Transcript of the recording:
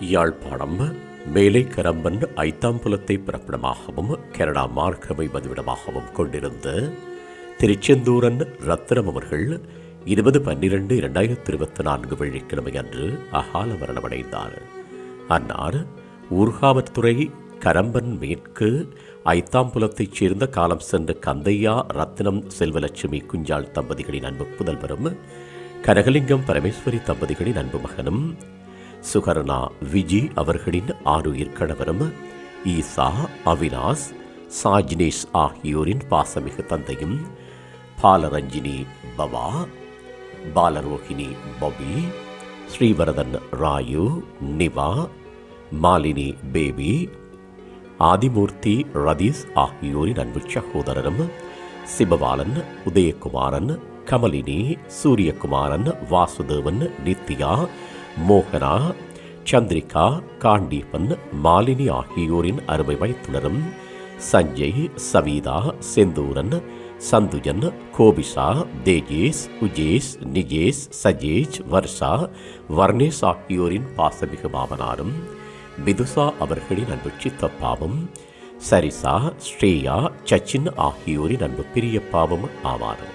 யாழ்ப்பாணம் மேலை கரம்பன் ஐத்தாம்புலத்தை பிறப்பிடமாகவும் கனடா மார்க்கமை பதிவிடமாகவும் கொண்டிருந்த திருச்செந்தூரன் ரத்னம் அவர்கள் இருபது பன்னிரண்டு இரண்டாயிரத்தி இருபத்தி நான்கு வெள்ளிக்கிழமை அன்று அகால மரணமடைந்தார். அன்னார் ஊர்காவற்துறை கரம்பன் மேற்கு ஐத்தாம்புலத்தைச் சேர்ந்த காலம் சென்ற கந்தையா ரத்னம் செல்வலட்சுமி குஞ்சாள் தம்பதிகளின் அன்பு புதல்வரும் கனகலிங்கம் பரமேஸ்வரி தம்பதிகளின் அன்பு மகனும் சுகர்ணா விஜி அவர்களின் ஆறுயிர் கணவரும் ஈசா அவினாஸ் சாஜினேஷ் ஆகியோரின் பாசமிகு தந்தையும் பாலரஞ்சினி பவா பாலரோகிணி பபி ஸ்ரீவரதன் ராயு நிவா மாலினி பேபி ஆதிமூர்த்தி ரதீஸ் ஆகியோரின் அன்பு சகோதரரும் சிவபாலன் உதயகுமாரன் கமலினி சூரியகுமாரன் வாசுதேவன் நித்யா மோகனா சந்திரிகா காண்டீபன் மாலினி ஆகியோரின் அருமை வைத்துணரும் சஞ்சய் சவீதா செந்தூரன் சந்துஜன் கோபிஷா தேஜேஷ் உஜேஷ் நிஜேஷ் சஜேஷ் வர்ஷா வர்ணேஷ் ஆகியோரின் பாசமிகு மாமனாரும் விதுசா அவர்களின் அன்பு சித்தப்பாவும் சரிசா ஸ்ரேயா சச்சின் ஆகியோரின் அன்பு பிரியப்பாவும் ஆவாரும்